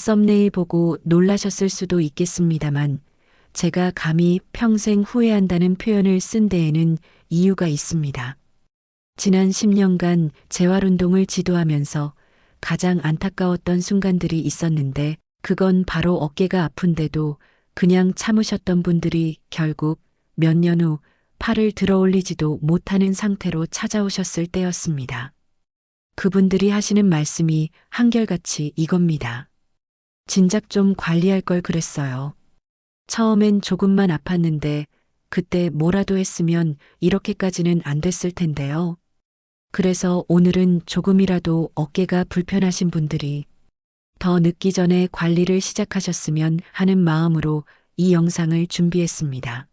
썸네일 보고 놀라셨을 수도 있겠습니다만 제가 감히 평생 후회한다는 표현을 쓴 데에는 이유가 있습니다. 지난 10년간 재활운동을 지도하면서 가장 안타까웠던 순간들이 있었는데 그건 바로 어깨가 아픈데도 그냥 참으셨던 분들이 결국 몇 년 후 팔을 들어 올리지도 못하는 상태로 찾아오셨을 때였습니다. 그분들이 하시는 말씀이 한결같이 이겁니다. 진작 좀 관리할 걸 그랬어요. 처음엔 조금만 아팠는데 그때 뭐라도 했으면 이렇게까지는 안 됐을 텐데요. 그래서 오늘은 조금이라도 어깨가 불편하신 분들이 더 늦기 전에 관리를 시작하셨으면 하는 마음으로 이 영상을 준비했습니다.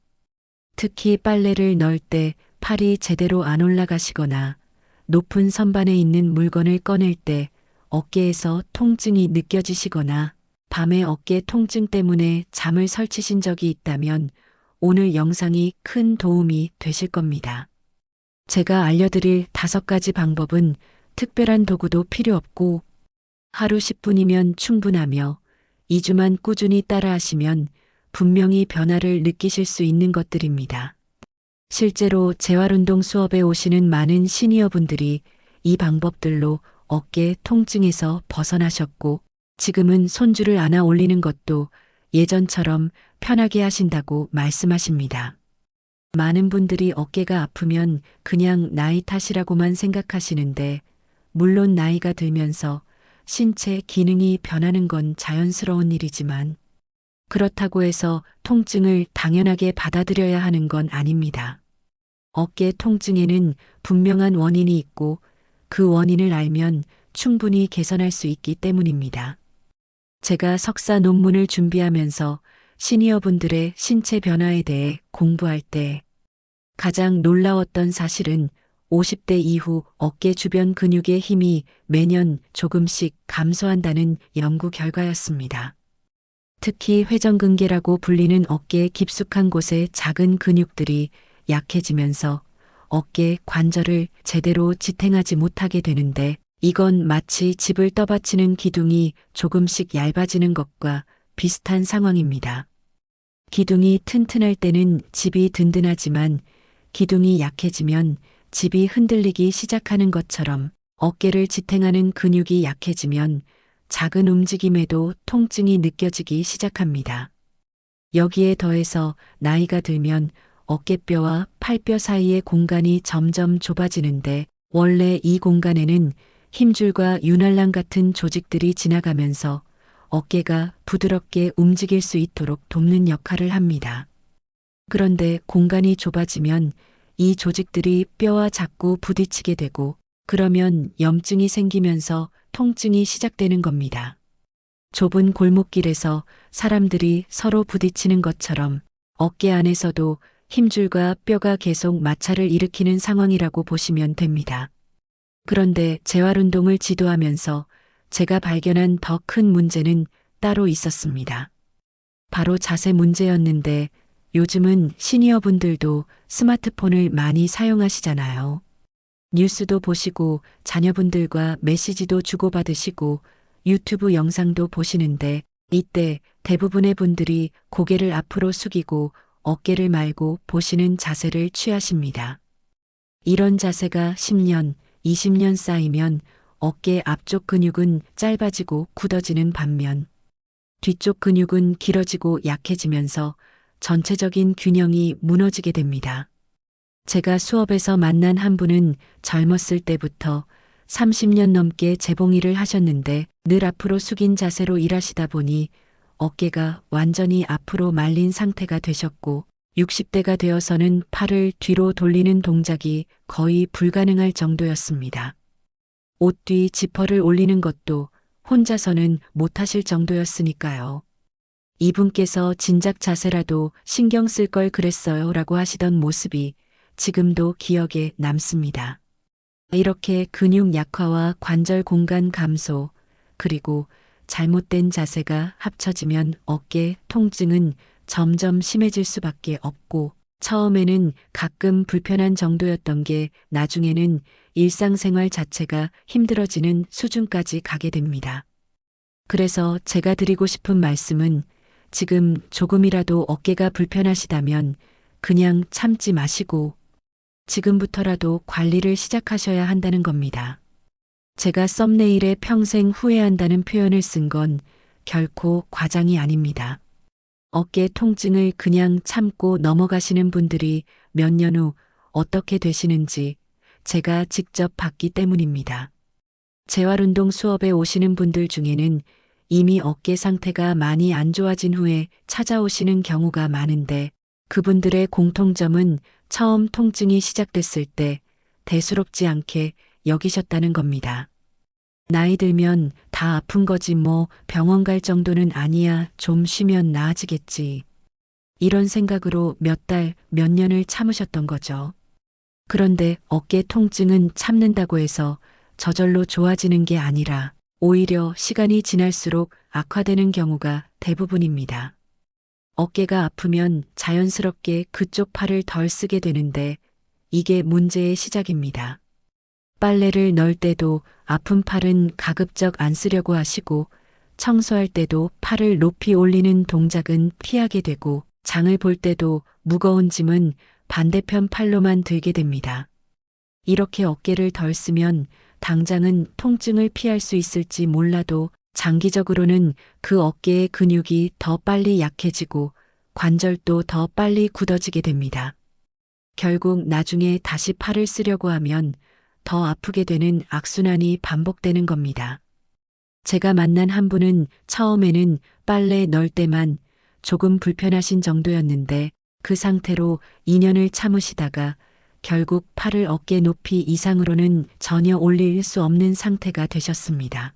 특히 빨래를 넣을 때 팔이 제대로 안 올라가시거나 높은 선반에 있는 물건을 꺼낼 때 어깨에서 통증이 느껴지시거나 밤에 어깨 통증 때문에 잠을 설치신 적이 있다면 오늘 영상이 큰 도움이 되실 겁니다. 제가 알려드릴 다섯 가지 방법은 특별한 도구도 필요 없고 하루 10분이면 충분하며 2주만 꾸준히 따라하시면 분명히 변화를 느끼실 수 있는 것들입니다. 실제로 재활운동 수업에 오시는 많은 시니어분들이 이 방법들로 어깨 통증에서 벗어나셨고 지금은 손줄을 안아 올리는 것도 예전처럼 편하게 하신다고 말씀하십니다. 많은 분들이 어깨가 아프면 그냥 나이 탓이라고만 생각하시는데 물론 나이가 들면서 신체 기능이 변하는 건 자연스러운 일이지만 그렇다고 해서 통증을 당연하게 받아들여야 하는 건 아닙니다. 어깨 통증에는 분명한 원인이 있고 그 원인을 알면 충분히 개선할 수 있기 때문입니다. 제가 석사 논문을 준비하면서 시니어분들의 신체 변화에 대해 공부할 때 가장 놀라웠던 사실은 50대 이후 어깨 주변 근육의 힘이 매년 조금씩 감소한다는 연구 결과였습니다. 특히 회전근개라고 불리는 어깨 깊숙한 곳의 작은 근육들이 약해지면서 어깨 관절을 제대로 지탱하지 못하게 되는데 이건 마치 집을 떠받치는 기둥이 조금씩 얇아지는 것과 비슷한 상황입니다. 기둥이 튼튼할 때는 집이 든든하지만 기둥이 약해지면 집이 흔들리기 시작하는 것처럼 어깨를 지탱하는 근육이 약해지면 작은 움직임에도 통증이 느껴지기 시작합니다. 여기에 더해서 나이가 들면 어깨뼈와 팔뼈 사이의 공간이 점점 좁아지는데 원래 이 공간에는 힘줄과 윤활랑 같은 조직들이 지나가면서 어깨가 부드럽게 움직일 수 있도록 돕는 역할을 합니다. 그런데 공간이 좁아지면 이 조직들이 뼈와 자꾸 부딪히게 되고 그러면 염증이 생기면서 통증이 시작되는 겁니다. 좁은 골목길에서 사람들이 서로 부딪히는 것처럼 어깨 안에서도 힘줄과 뼈가 계속 마찰을 일으키는 상황이라고 보시면 됩니다. 그런데 재활운동을 지도하면서 제가 발견한 더 큰 문제는 따로 있었습니다. 바로 자세 문제였는데 요즘은 시니어 분들도 스마트폰을 많이 사용하시잖아요. 뉴스도 보시고 자녀분들과 메시지도 주고받으시고 유튜브 영상도 보시는데 이때 대부분의 분들이 고개를 앞으로 숙이고 어깨를 말고 보시는 자세를 취하십니다. 이런 자세가 10년, 20년 쌓이면 어깨 앞쪽 근육은 짧아지고 굳어지는 반면 뒤쪽 근육은 길어지고 약해지면서 전체적인 균형이 무너지게 됩니다. 제가 수업에서 만난 한 분은 젊었을 때부터 30년 넘게 재봉 일을 하셨는데 늘 앞으로 숙인 자세로 일하시다 보니 어깨가 완전히 앞으로 말린 상태가 되셨고 60대가 되어서는 팔을 뒤로 돌리는 동작이 거의 불가능할 정도였습니다. 옷 뒤 지퍼를 올리는 것도 혼자서는 못하실 정도였으니까요. 이분께서 진작 자세라도 신경 쓸 걸 그랬어요 라고 하시던 모습이 지금도 기억에 남습니다. 이렇게 근육 약화와 관절 공간 감소, 그리고 잘못된 자세가 합쳐지면 어깨 통증은 점점 심해질 수밖에 없고 처음에는 가끔 불편한 정도였던 게 나중에는 일상생활 자체가 힘들어지는 수준까지 가게 됩니다. 그래서 제가 드리고 싶은 말씀은 지금 조금이라도 어깨가 불편하시다면 그냥 참지 마시고 지금부터라도 관리를 시작하셔야 한다는 겁니다. 제가 썸네일에 평생 후회한다는 표현을 쓴 건 결코 과장이 아닙니다. 어깨 통증을 그냥 참고 넘어가시는 분들이 몇 년 후 어떻게 되시는지 제가 직접 봤기 때문입니다. 재활운동 수업에 오시는 분들 중에는 이미 어깨 상태가 많이 안 좋아진 후에 찾아오시는 경우가 많은데 그분들의 공통점은 처음 통증이 시작됐을 때 대수롭지 않게 여기셨다는 겁니다. 나이 들면 다 아픈 거지 뭐 병원 갈 정도는 아니야 좀 쉬면 나아지겠지. 이런 생각으로 몇 달, 몇 년을 참으셨던 거죠. 그런데 어깨 통증은 참는다고 해서 저절로 좋아지는 게 아니라 오히려 시간이 지날수록 악화되는 경우가 대부분입니다. 어깨가 아프면 자연스럽게 그쪽 팔을 덜 쓰게 되는데 이게 문제의 시작입니다. 빨래를 넣을 때도 아픈 팔은 가급적 안 쓰려고 하시고 청소할 때도 팔을 높이 올리는 동작은 피하게 되고 장을 볼 때도 무거운 짐은 반대편 팔로만 들게 됩니다. 이렇게 어깨를 덜 쓰면 당장은 통증을 피할 수 있을지 몰라도 장기적으로는 그 어깨의 근육이 더 빨리 약해지고 관절도 더 빨리 굳어지게 됩니다. 결국 나중에 다시 팔을 쓰려고 하면 더 아프게 되는 악순환이 반복되는 겁니다. 제가 만난 한 분은 처음에는 빨래 넣을 때만 조금 불편하신 정도였는데 그 상태로 2년을 참으시다가 결국 팔을 어깨 높이 이상으로는 전혀 올릴 수 없는 상태가 되셨습니다.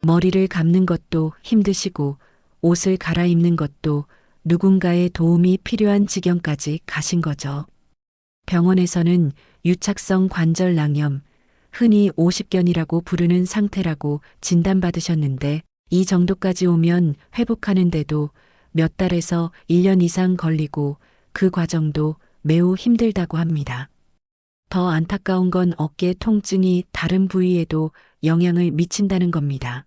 머리를 감는 것도 힘드시고 옷을 갈아입는 것도 누군가의 도움이 필요한 지경까지 가신 거죠. 병원에서는 유착성 관절 낭염, 흔히 50견이라고 부르는 상태라고 진단받으셨는데 이 정도까지 오면 회복하는데도 몇 달에서 1년 이상 걸리고 그 과정도 매우 힘들다고 합니다. 더 안타까운 건 어깨 통증이 다른 부위에도 영향을 미친다는 겁니다.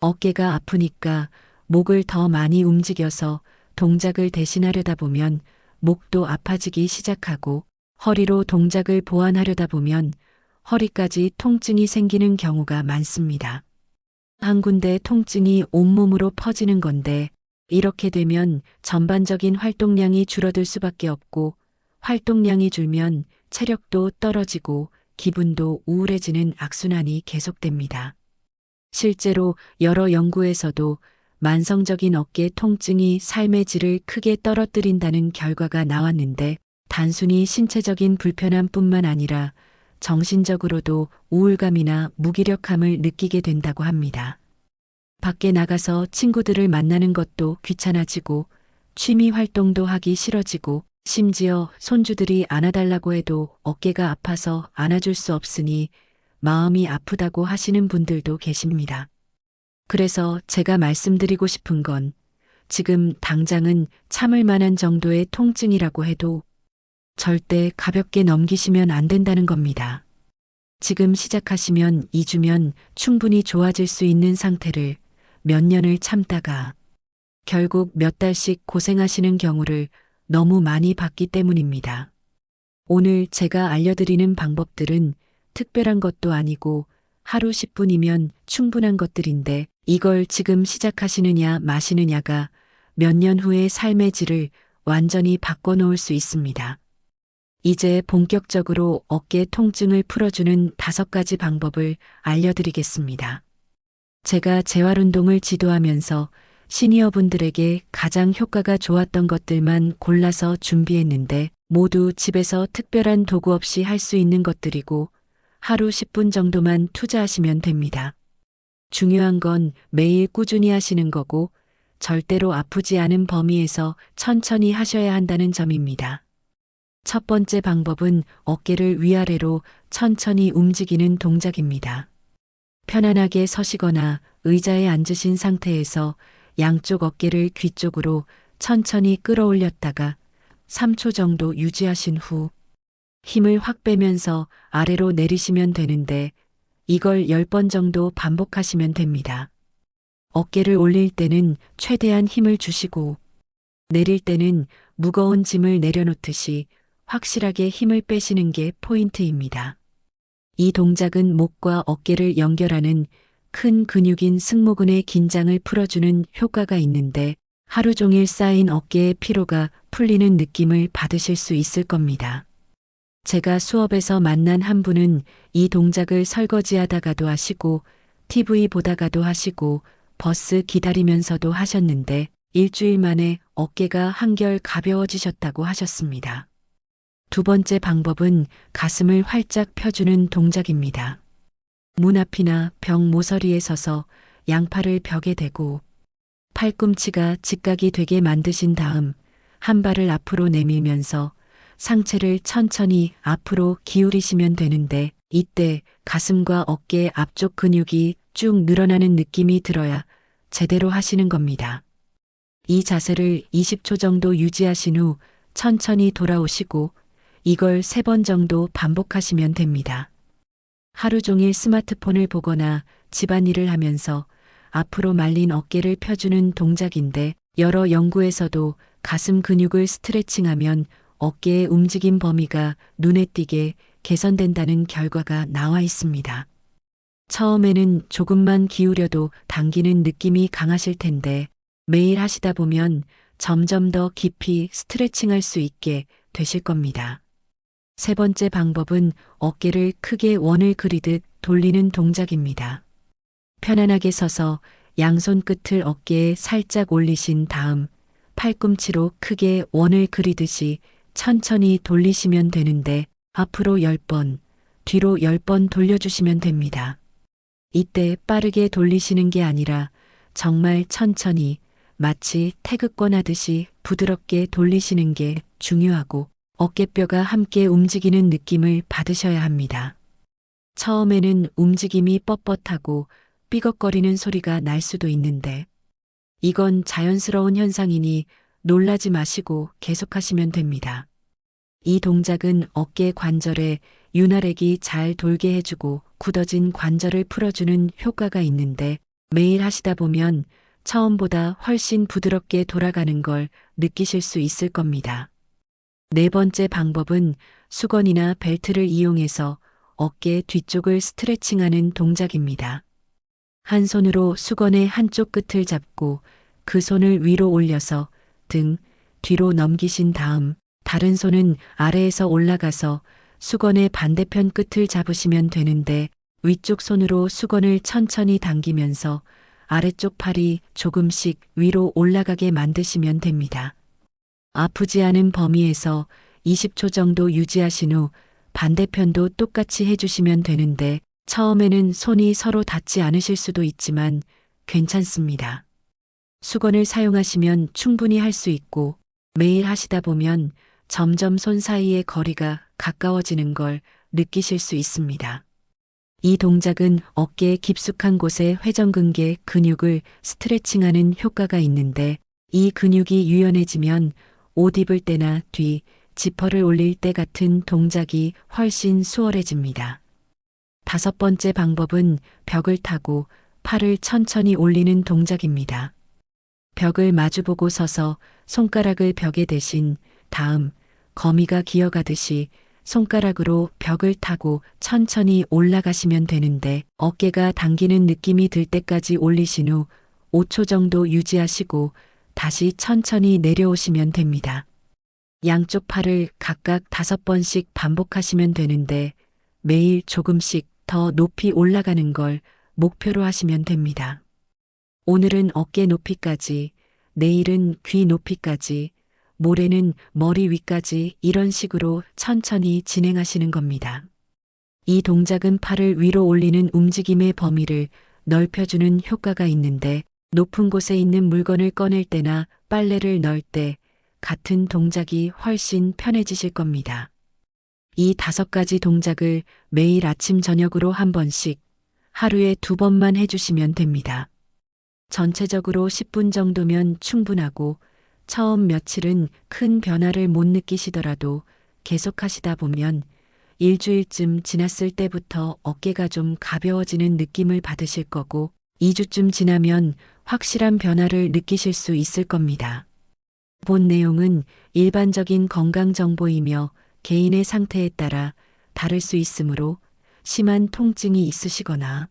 어깨가 아프니까 목을 더 많이 움직여서 동작을 대신하려다 보면 목도 아파지기 시작하고 허리로 동작을 보완하려다 보면 허리까지 통증이 생기는 경우가 많습니다. 한 군데 통증이 온몸으로 퍼지는 건데 이렇게 되면 전반적인 활동량이 줄어들 수밖에 없고 활동량이 줄면 체력도 떨어지고 기분도 우울해지는 악순환이 계속됩니다. 실제로 여러 연구에서도 만성적인 어깨 통증이 삶의 질을 크게 떨어뜨린다는 결과가 나왔는데 단순히 신체적인 불편함뿐만 아니라 정신적으로도 우울감이나 무기력함을 느끼게 된다고 합니다. 밖에 나가서 친구들을 만나는 것도 귀찮아지고 취미 활동도 하기 싫어지고 심지어 손주들이 안아달라고 해도 어깨가 아파서 안아줄 수 없으니 마음이 아프다고 하시는 분들도 계십니다. 그래서 제가 말씀드리고 싶은 건 지금 당장은 참을 만한 정도의 통증이라고 해도 절대 가볍게 넘기시면 안 된다는 겁니다. 지금 시작하시면 2주면 충분히 좋아질 수 있는 상태를 몇 년을 참다가 결국 몇 달씩 고생하시는 경우를 너무 많이 봤기 때문입니다. 오늘 제가 알려드리는 방법들은 특별한 것도 아니고 하루 10분이면 충분한 것들인데 이걸 지금 시작하시느냐 마시느냐가 몇 년 후의 삶의 질을 완전히 바꿔놓을 수 있습니다. 이제 본격적으로 어깨 통증을 풀어주는 다섯 가지 방법을 알려드리겠습니다. 제가 재활 운동을 지도하면서 시니어분들에게 가장 효과가 좋았던 것들만 골라서 준비했는데 모두 집에서 특별한 도구 없이 할 수 있는 것들이고 하루 10분 정도만 투자하시면 됩니다. 중요한 건 매일 꾸준히 하시는 거고 절대로 아프지 않은 범위에서 천천히 하셔야 한다는 점입니다. 첫 번째 방법은 어깨를 위아래로 천천히 움직이는 동작입니다. 편안하게 서시거나 의자에 앉으신 상태에서 양쪽 어깨를 귀 쪽으로 천천히 끌어올렸다가 3초 정도 유지하신 후 힘을 확 빼면서 아래로 내리시면 되는데 이걸 10번 정도 반복하시면 됩니다. 어깨를 올릴 때는 최대한 힘을 주시고 내릴 때는 무거운 짐을 내려놓듯이 확실하게 힘을 빼시는 게 포인트입니다. 이 동작은 목과 어깨를 연결하는 큰 근육인 승모근의 긴장을 풀어주는 효과가 있는데 하루 종일 쌓인 어깨의 피로가 풀리는 느낌을 받으실 수 있을 겁니다. 제가 수업에서 만난 한 분은 이 동작을 설거지 하다가도 하시고 TV 보다가도 하시고 버스 기다리면서도 하셨는데 일주일 만에 어깨가 한결 가벼워지셨다고 하셨습니다. 두 번째 방법은 가슴을 활짝 펴주는 동작입니다. 문 앞이나 벽 모서리에 서서 양팔을 벽에 대고 팔꿈치가 직각이 되게 만드신 다음 한 발을 앞으로 내밀면서 상체를 천천히 앞으로 기울이시면 되는데 이때 가슴과 어깨 앞쪽 근육이 쭉 늘어나는 느낌이 들어야 제대로 하시는 겁니다. 이 자세를 20초 정도 유지하신 후 천천히 돌아오시고 이걸 세 번 정도 반복하시면 됩니다. 하루 종일 스마트폰을 보거나 집안일을 하면서 앞으로 말린 어깨를 펴주는 동작인데 여러 연구에서도 가슴 근육을 스트레칭하면 어깨의 움직임 범위가 눈에 띄게 개선된다는 결과가 나와 있습니다. 처음에는 조금만 기울여도 당기는 느낌이 강하실 텐데 매일 하시다 보면 점점 더 깊이 스트레칭할 수 있게 되실 겁니다. 세 번째 방법은 어깨를 크게 원을 그리듯 돌리는 동작입니다. 편안하게 서서 양손 끝을 어깨에 살짝 올리신 다음 팔꿈치로 크게 원을 그리듯이 천천히 돌리시면 되는데 앞으로 10번, 뒤로 10번 돌려주시면 됩니다. 이때 빠르게 돌리시는 게 아니라 정말 천천히 마치 태극권 하듯이 부드럽게 돌리시는 게 중요하고 어깨뼈가 함께 움직이는 느낌을 받으셔야 합니다. 처음에는 움직임이 뻣뻣하고 삐걱거리는 소리가 날 수도 있는데 이건 자연스러운 현상이니 놀라지 마시고 계속하시면 됩니다. 이 동작은 어깨 관절에 윤활액이 잘 돌게 해주고 굳어진 관절을 풀어주는 효과가 있는데 매일 하시다 보면 처음보다 훨씬 부드럽게 돌아가는 걸 느끼실 수 있을 겁니다. 네 번째 방법은 수건이나 벨트를 이용해서 어깨 뒤쪽을 스트레칭하는 동작입니다. 한 손으로 수건의 한쪽 끝을 잡고 그 손을 위로 올려서 등 뒤로 넘기신 다음 다른 손은 아래에서 올라가서 수건의 반대편 끝을 잡으시면 되는데 위쪽 손으로 수건을 천천히 당기면서 아래쪽 팔이 조금씩 위로 올라가게 만드시면 됩니다. 아프지 않은 범위에서 20초 정도 유지하신 후 반대편도 똑같이 해주시면 되는데 처음에는 손이 서로 닿지 않으실 수도 있지만 괜찮습니다. 수건을 사용하시면 충분히 할 수 있고 매일 하시다 보면 점점 손 사이의 거리가 가까워지는 걸 느끼실 수 있습니다. 이 동작은 어깨의 깊숙한 곳의 회전근개 근육을 스트레칭하는 효과가 있는데 이 근육이 유연해지면 옷 입을 때나 뒤, 지퍼를 올릴 때 같은 동작이 훨씬 수월해집니다. 다섯 번째 방법은 벽을 타고 팔을 천천히 올리는 동작입니다. 벽을 마주보고 서서 손가락을 벽에 대신 다음 거미가 기어가듯이 손가락으로 벽을 타고 천천히 올라가시면 되는데 어깨가 당기는 느낌이 들 때까지 올리신 후 5초 정도 유지하시고 다시 천천히 내려오시면 됩니다. 양쪽 팔을 각각 다섯 번씩 반복하시면 되는데 매일 조금씩 더 높이 올라가는 걸 목표로 하시면 됩니다. 오늘은 어깨 높이까지, 내일은 귀 높이까지, 모레는 머리 위까지 이런 식으로 천천히 진행하시는 겁니다. 이 동작은 팔을 위로 올리는 움직임의 범위를 넓혀주는 효과가 있는데 높은 곳에 있는 물건을 꺼낼 때나 빨래를 넣을 때 같은 동작이 훨씬 편해지실 겁니다. 이 다섯 가지 동작을 매일 아침 저녁으로 한 번씩 하루에 두 번만 해주시면 됩니다. 전체적으로 10분 정도면 충분하고 처음 며칠은 큰 변화를 못 느끼시더라도 계속하시다 보면 일주일쯤 지났을 때부터 어깨가 좀 가벼워지는 느낌을 받으실 거고 2주쯤 지나면 확실한 변화를 느끼실 수 있을 겁니다. 본 내용은 일반적인 건강 정보이며 개인의 상태에 따라 다를 수 있으므로 심한 통증이 있으시거나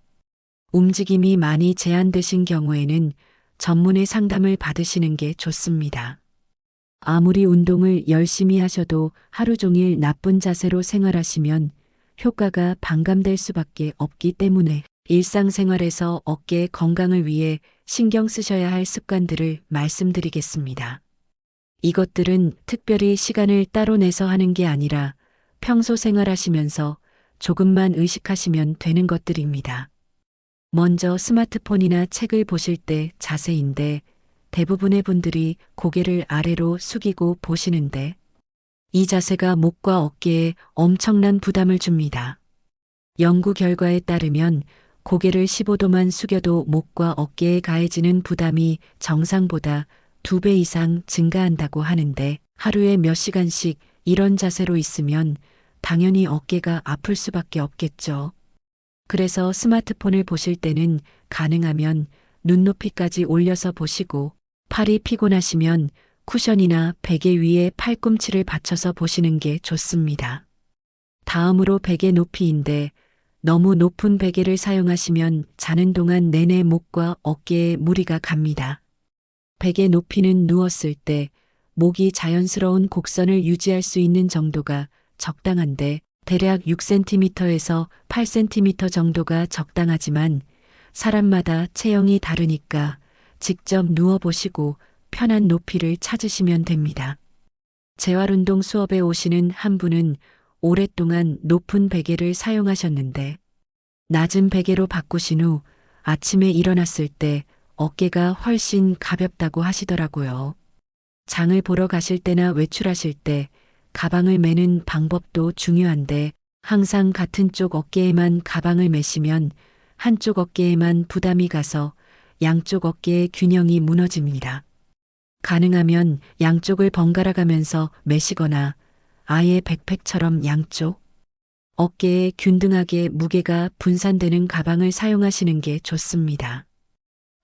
움직임이 많이 제한되신 경우에는 전문의 상담을 받으시는 게 좋습니다. 아무리 운동을 열심히 하셔도 하루 종일 나쁜 자세로 생활하시면 효과가 반감될 수밖에 없기 때문에 일상생활에서 어깨 건강을 위해 신경 쓰셔야 할 습관들을 말씀드리겠습니다. 이것들은 특별히 시간을 따로 내서 하는 게 아니라 평소 생활하시면서 조금만 의식하시면 되는 것들입니다. 먼저 스마트폰이나 책을 보실 때 자세인데 대부분의 분들이 고개를 아래로 숙이고 보시는데 이 자세가 목과 어깨에 엄청난 부담을 줍니다. 연구 결과에 따르면 고개를 15도만 숙여도 목과 어깨에 가해지는 부담이 정상보다 2배 이상 증가한다고 하는데 하루에 몇 시간씩 이런 자세로 있으면 당연히 어깨가 아플 수밖에 없겠죠. 그래서 스마트폰을 보실 때는 가능하면 눈높이까지 올려서 보시고 팔이 피곤하시면 쿠션이나 베개 위에 팔꿈치를 받쳐서 보시는 게 좋습니다. 다음으로 베개 높이인데 너무 높은 베개를 사용하시면 자는 동안 내내 목과 어깨에 무리가 갑니다. 베개 높이는 누웠을 때 목이 자연스러운 곡선을 유지할 수 있는 정도가 적당한데 대략 6cm에서 8cm 정도가 적당하지만 사람마다 체형이 다르니까 직접 누워보시고 편한 높이를 찾으시면 됩니다. 재활운동 수업에 오시는 한 분은 오랫동안 높은 베개를 사용하셨는데 낮은 베개로 바꾸신 후 아침에 일어났을 때 어깨가 훨씬 가볍다고 하시더라고요. 장을 보러 가실 때나 외출하실 때 가방을 매는 방법도 중요한데 항상 같은 쪽 어깨에만 가방을 매시면 한쪽 어깨에만 부담이 가서 양쪽 어깨의 균형이 무너집니다. 가능하면 양쪽을 번갈아 가면서 매시거나 아예 백팩처럼 양쪽 어깨에 균등하게 무게가 분산되는 가방을 사용하시는 게 좋습니다.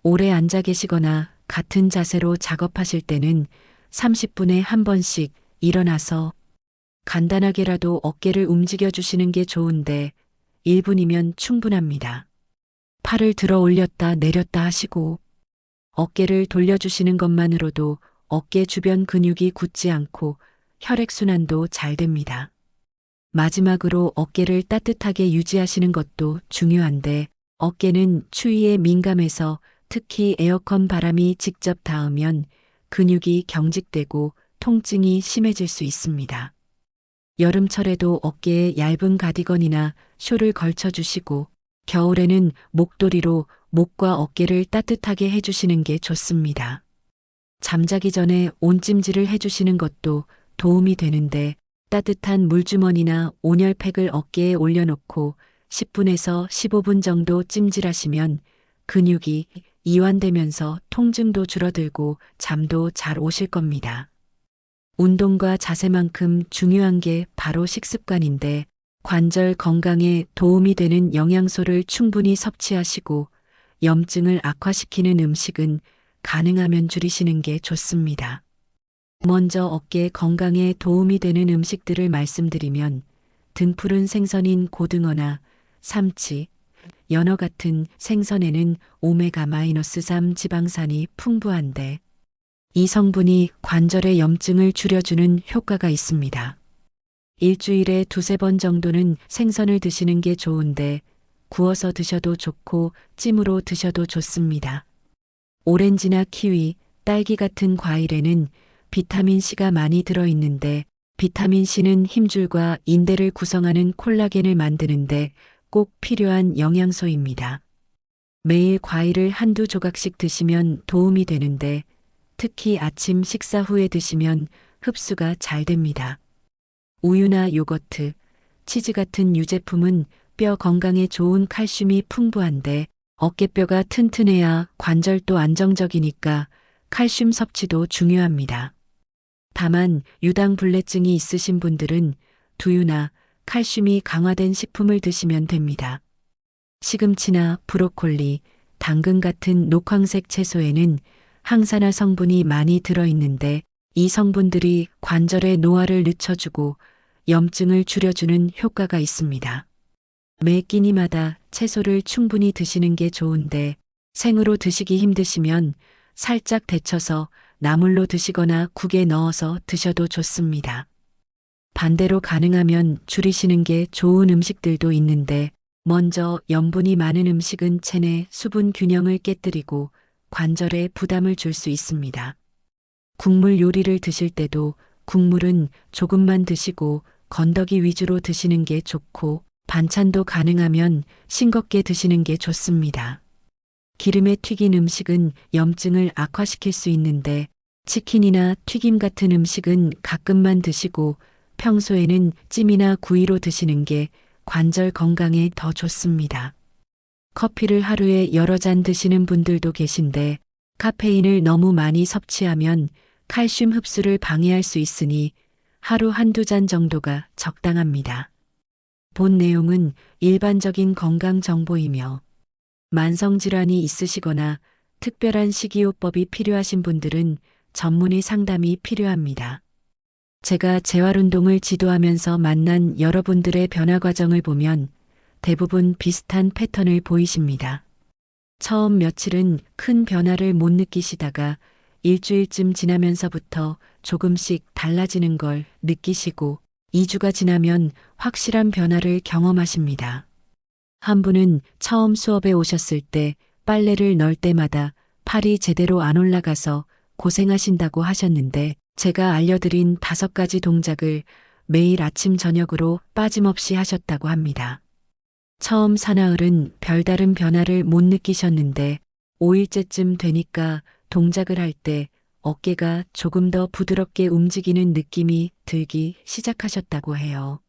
오래 앉아 계시거나 같은 자세로 작업하실 때는 30분에 한 번씩 일어나서 간단하게라도 어깨를 움직여 주시는 게 좋은데 1분이면 충분합니다. 팔을 들어 올렸다 내렸다 하시고 어깨를 돌려주시는 것만으로도 어깨 주변 근육이 굳지 않고 혈액순환도 잘 됩니다. 마지막으로 어깨를 따뜻하게 유지하시는 것도 중요한데 어깨는 추위에 민감해서 특히 에어컨 바람이 직접 닿으면 근육이 경직되고 통증이 심해질 수 있습니다. 여름철에도 어깨에 얇은 가디건이나 쇼를 걸쳐주시고 겨울에는 목도리로 목과 어깨를 따뜻하게 해주시는 게 좋습니다. 잠자기 전에 온찜질을 해주시는 것도 도움이 되는데 따뜻한 물주머니나 온열팩을 어깨에 올려놓고 10분에서 15분 정도 찜질하시면 근육이 이완되면서 통증도 줄어들고 잠도 잘 오실 겁니다. 운동과 자세만큼 중요한 게 바로 식습관인데 관절 건강에 도움이 되는 영양소를 충분히 섭취하시고 염증을 악화시키는 음식은 가능하면 줄이시는 게 좋습니다. 먼저 어깨 건강에 도움이 되는 음식들을 말씀드리면 등푸른 생선인 고등어나 삼치, 연어 같은 생선에는 오메가-3 지방산이 풍부한데 이 성분이 관절의 염증을 줄여주는 효과가 있습니다. 일주일에 두세 번 정도는 생선을 드시는 게 좋은데 구워서 드셔도 좋고 찜으로 드셔도 좋습니다. 오렌지나 키위, 딸기 같은 과일에는 비타민 C가 많이 들어있는데 비타민 C는 힘줄과 인대를 구성하는 콜라겐을 만드는데 꼭 필요한 영양소입니다. 매일 과일을 한두 조각씩 드시면 도움이 되는데 특히 아침 식사 후에 드시면 흡수가 잘 됩니다. 우유나 요거트, 치즈 같은 유제품은 뼈 건강에 좋은 칼슘이 풍부한데 어깨뼈가 튼튼해야 관절도 안정적이니까 칼슘 섭취도 중요합니다. 다만 유당 불내증이 있으신 분들은 두유나 칼슘이 강화된 식품을 드시면 됩니다. 시금치나 브로콜리, 당근 같은 녹황색 채소에는 항산화 성분이 많이 들어있는데 이 성분들이 관절의 노화를 늦춰주고 염증을 줄여주는 효과가 있습니다. 매 끼니마다 채소를 충분히 드시는 게 좋은데 생으로 드시기 힘드시면 살짝 데쳐서 나물로 드시거나 국에 넣어서 드셔도 좋습니다. 반대로 가능하면 줄이시는 게 좋은 음식들도 있는데 먼저 염분이 많은 음식은 체내 수분 균형을 깨뜨리고 관절에 부담을 줄 수 있습니다. 국물 요리를 드실 때도 국물은 조금만 드시고 건더기 위주로 드시는 게 좋고 반찬도 가능하면 싱겁게 드시는 게 좋습니다. 기름에 튀긴 음식은 염증을 악화시킬 수 있는데 치킨이나 튀김 같은 음식은 가끔만 드시고 평소에는 찜이나 구이로 드시는 게 관절 건강에 더 좋습니다. 커피를 하루에 여러 잔 드시는 분들도 계신데 카페인을 너무 많이 섭취하면 칼슘 흡수를 방해할 수 있으니 하루 한두 잔 정도가 적당합니다. 본 내용은 일반적인 건강 정보이며 만성질환이 있으시거나 특별한 식이요법이 필요하신 분들은 전문의 상담이 필요합니다. 제가 재활운동을 지도하면서 만난 여러분들의 변화 과정을 보면 대부분 비슷한 패턴을 보이십니다. 처음 며칠은 큰 변화를 못 느끼시다가 일주일쯤 지나면서부터 조금씩 달라지는 걸 느끼시고 2주가 지나면 확실한 변화를 경험하십니다. 한 분은 처음 수업에 오셨을 때 빨래를 넣을 때마다 팔이 제대로 안 올라가서 고생하신다고 하셨는데 제가 알려드린 다섯 가지 동작을 매일 아침 저녁으로 빠짐없이 하셨다고 합니다. 처음 사나흘은 별다른 변화를 못 느끼셨는데 5일째쯤 되니까 동작을 할 때 어깨가 조금 더 부드럽게 움직이는 느낌이 들기 시작하셨다고 해요.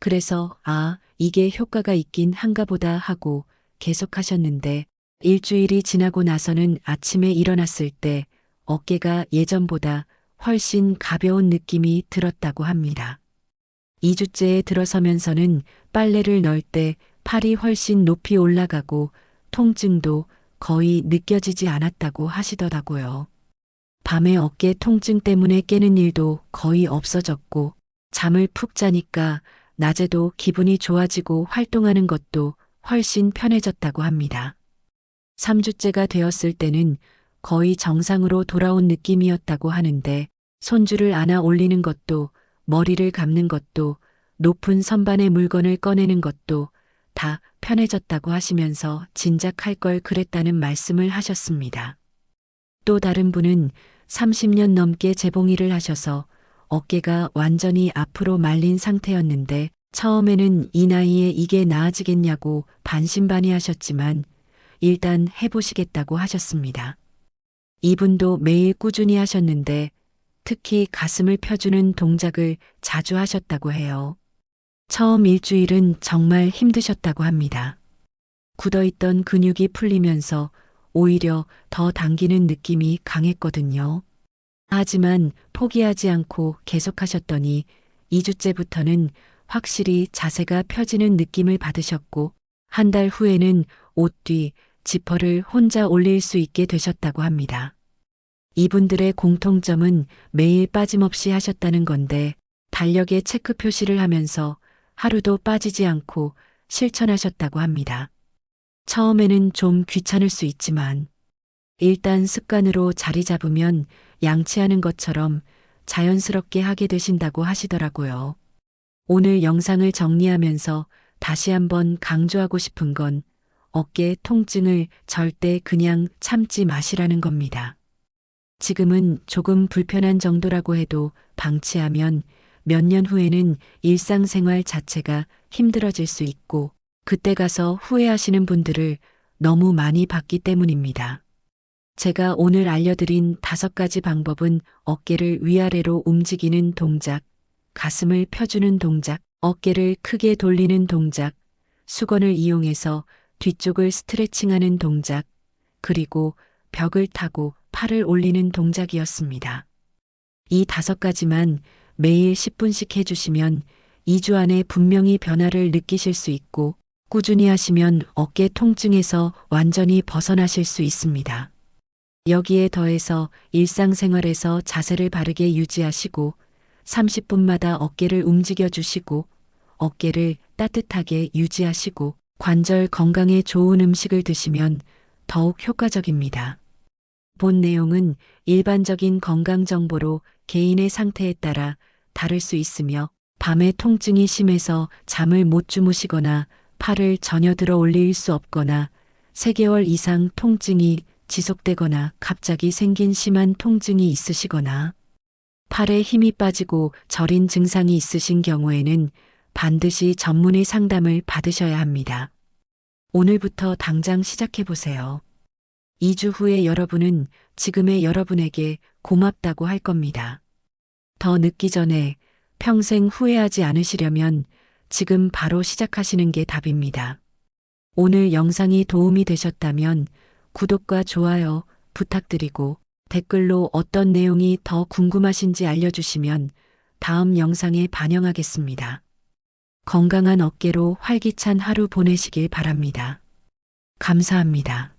그래서 아, 이게 효과가 있긴 한가 보다 하고 계속하셨는데 일주일이 지나고 나서는 아침에 일어났을 때 어깨가 예전보다 훨씬 가벼운 느낌이 들었다고 합니다. 2주째에 들어서면서는 빨래를 넣을 때 팔이 훨씬 높이 올라가고 통증도 거의 느껴지지 않았다고 하시더라고요. 밤에 어깨 통증 때문에 깨는 일도 거의 없어졌고 잠을 푹 자니까 낮에도 기분이 좋아지고 활동하는 것도 훨씬 편해졌다고 합니다. 3주째가 되었을 때는 거의 정상으로 돌아온 느낌이었다고 하는데 손주를 안아 올리는 것도 머리를 감는 것도 높은 선반의 물건을 꺼내는 것도 다 편해졌다고 하시면서 진작 할 걸 그랬다는 말씀을 하셨습니다. 또 다른 분은 30년 넘게 재봉일을 하셔서 어깨가 완전히 앞으로 말린 상태였는데 처음에는 이 나이에 이게 나아지겠냐고 반신반의 하셨지만 일단 해보시겠다고 하셨습니다. 이분도 매일 꾸준히 하셨는데 특히 가슴을 펴주는 동작을 자주 하셨다고 해요. 처음 일주일은 정말 힘드셨다고 합니다. 굳어있던 근육이 풀리면서 오히려 더 당기는 느낌이 강했거든요. 하지만 포기하지 않고 계속하셨더니 2주째부터는 확실히 자세가 펴지는 느낌을 받으셨고 한 달 후에는 옷 뒤 지퍼를 혼자 올릴 수 있게 되셨다고 합니다. 이분들의 공통점은 매일 빠짐없이 하셨다는 건데 달력에 체크 표시를 하면서 하루도 빠지지 않고 실천하셨다고 합니다. 처음에는 좀 귀찮을 수 있지만 일단 습관으로 자리 잡으면 양치하는 것처럼 자연스럽게 하게 되신다고 하시더라고요. 오늘 영상을 정리하면서 다시 한번 강조하고 싶은 건 어깨 통증을 절대 그냥 참지 마시라는 겁니다. 지금은 조금 불편한 정도라고 해도 방치하면 몇 년 후에는 일상생활 자체가 힘들어질 수 있고 그때 가서 후회하시는 분들을 너무 많이 봤기 때문입니다. 제가 오늘 알려드린 다섯 가지 방법은 어깨를 위아래로 움직이는 동작, 가슴을 펴주는 동작, 어깨를 크게 돌리는 동작, 수건을 이용해서 뒤쪽을 스트레칭하는 동작, 그리고 벽을 타고 팔을 올리는 동작이었습니다. 이 다섯 가지만 매일 10분씩 해주시면 2주 안에 분명히 변화를 느끼실 수 있고 꾸준히 하시면 어깨 통증에서 완전히 벗어나실 수 있습니다. 여기에 더해서 일상생활에서 자세를 바르게 유지하시고 30분마다 어깨를 움직여 주시고 어깨를 따뜻하게 유지하시고 관절 건강에 좋은 음식을 드시면 더욱 효과적입니다. 본 내용은 일반적인 건강 정보로 개인의 상태에 따라 다를 수 있으며 밤에 통증이 심해서 잠을 못 주무시거나 팔을 전혀 들어 올릴 수 없거나 3개월 이상 통증이 지속되거나 갑자기 생긴 심한 통증이 있으시거나 팔에 힘이 빠지고 저린 증상이 있으신 경우에는 반드시 전문의 상담을 받으셔야 합니다. 오늘부터 당장 시작해 보세요. 2주 후에 여러분은 지금의 여러분에게 고맙다고 할 겁니다. 더 늦기 전에 평생 후회하지 않으시려면 지금 바로 시작하시는 게 답입니다. 오늘 영상이 도움이 되셨다면 구독과 좋아요 부탁드리고 댓글로 어떤 내용이 더 궁금하신지 알려주시면 다음 영상에 반영하겠습니다. 건강한 어깨로 활기찬 하루 보내시길 바랍니다. 감사합니다.